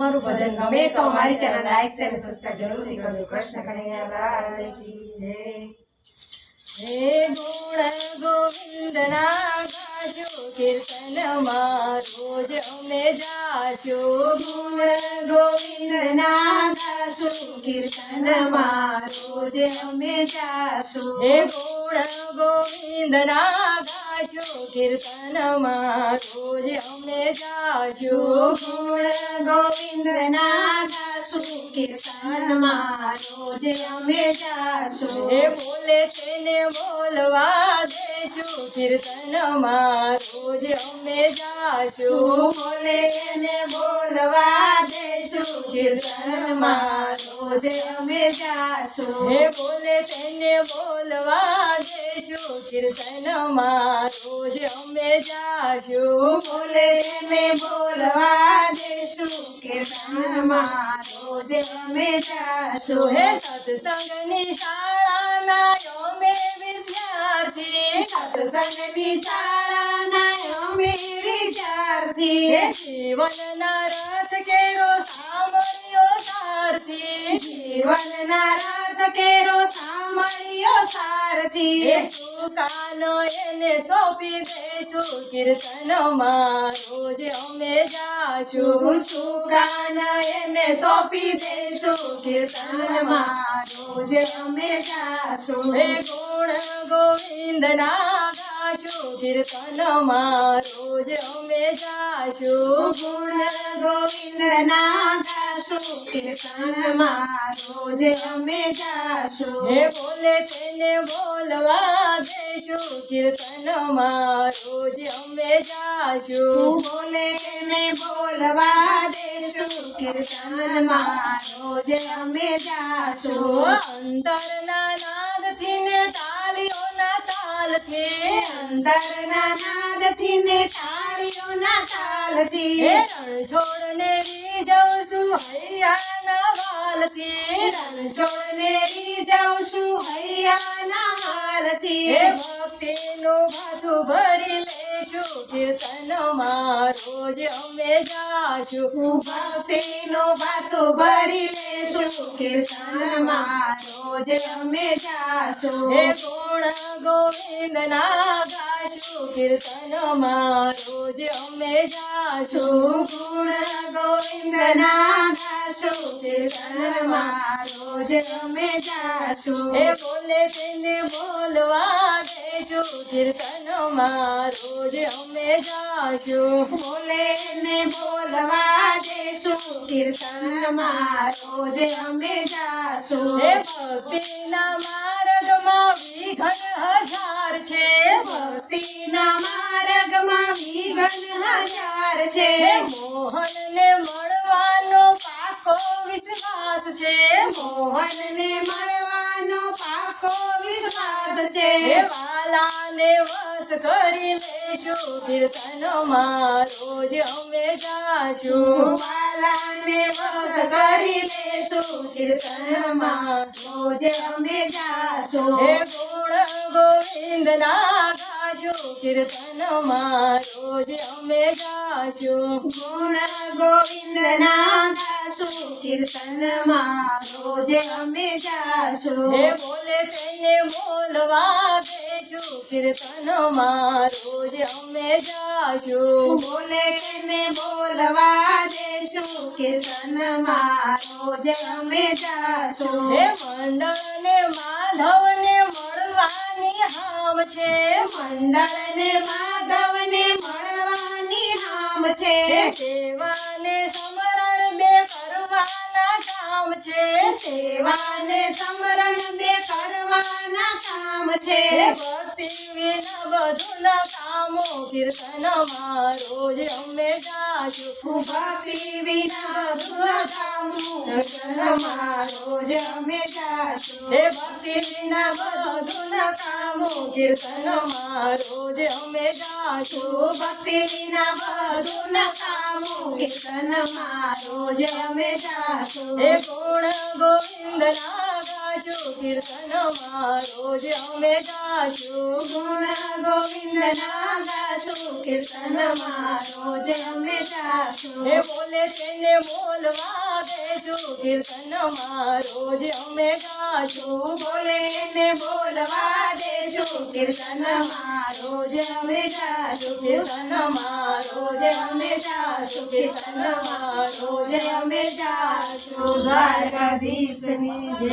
हमारो भजन गमे तो हमारे चैनल लाइक शेयर सब्सक्राइब ज़रूर कर। दो कृष्ण कन्हैया लाल की जय हे गुण गोविंद नागाशो कीर्तन मारो जमे जाशो गुण गोविंद नागाशो कीर्तन मारो जमे जाशो हे गुण गोविंद नागा ગાશો કીર્તનમાં રોજ અમે જાશો ગુણ ગોવિંદના ગાશો કીર્તનમાં રોજ અમે જાશો હે બોલે તેને બોલવા દેજો. કીર્તનમાં રોજ અમે જાશો બોલે તેને બોલવા દેજો કીર્તનમાં રોજ અમે જાશો હે બોલે તેને બોલવા દેજો કીર્તનમાં રોજ અમે જાશો બોલે તેને બોલવા દેશું કીર્તનમાં રોજ અમે જાશો હે સત્સંગની શાળાના અમે વિદ્યાર્થી સત્સંગની શાળાના અમે હે જીવનના રથ કેરો સામર્યો સારથી. જીવનના રથ કેરો સામર્યો સારથી. સુકાનો એને સોંપી દેશું મારો જે અમે જાશું. સુકાનો એને સોંપી દેશું કીર્તનમાં જે અમે જાશું. હે ગુણ ગોવિંદના ગાશું કીર્તનમાં રોજ અમે જાશું ગુણ ગોવિંદના ગાશું કીર્તનમાં રોજ અમે જાશું હે બોલે તેને બોલવા દેશું કીર્તનમાં રોજ અમે જાશું બોલે તેને બોલવા દેશું કીર્તનમાં રોજ અમે તાલથી અંતરના હૈયાના વાલથી રણછોડને રીઝવશું હૈયાના ભક્તિનું ભાથું ભરી કીર્તનમાં કીર્તન અમે જાશું ભક્તિનું ભાથું ભરી લેશું કીર્તનમાં રોજ અમે જાશું હે ગુણ અમે જાશું ગુણ ગોવિંદના ગાશું કીર્તનમાં રોજ અમે જાશું હે બોલે તેને બોલવા દેજો કીર્તનમાં રોજ અમે જાશું બોલે ને બોલવા દેશું કીર્તનમાં રોજ અમે જાશું હે ભક્તિના માર્ગમાં વિઘન હજાર છે ભક્તિના માર્ગમાં વિઘન હજાર છે મોહનને મળવાનો પાકો વિશ્વાસ છે મોહનને મળવાનો પાકો વિશ્વાસ છે. વાલાને વસ કરી લેશું મારો રોજ અમે જાશું વાલાને વસ કરી લેશું કીર્તનમાં જ અમે જાશું ગુણ ગોવિંદના કીર્તન મારો રોજ અમે જાશું ગુણ ગોવિંદના ગાશું કીર્તનમાં રોજે અમે જાશો. હે બોલે તેને બોલવા દેશું કીર્તનમાં રોજ અમે જાશો. બોલે તેને બોલવા દેજો કીર્તનમાં રોજ અમે જાશું. હે મંડળને માધવને મળવાની હામ છે. મંડળને માધવને કામ છે સેવાને સમરણ બે કરવાના કામ છે ભક્તિ વિના બધુના કામો કીર્તનમાં રોજ અમે જાશું ભક્તિ વિના બધુના કામો કીર્તનમાં રોજ અમે જાશું હે ભક્તિ વિના બધુના કામો કીર્તનમાં રોજ અમે જાશું ભક્તિ વિના બધુના કામો કીર્તનમાં રોજ અમે જાશું હે ગુણ ગોવિંદના ગાજો કીર્તનમાં રોજ અમે ગાશું ગુણ ગોવિંદના ગાશું કીર્તનમાં રોજ અમે જાશું હે બોલે તેને બોલવા દેશું કીર્તનમાં રોજ અમે ગાશું બોલે ને બોલવા દેશું કીર્તનમાં રોજ અમે જાશું કીર્તનમાં રોજ અમે જાશું કીર્તનમાં રોજ અમે જાશું દ્વારકાધીશની જય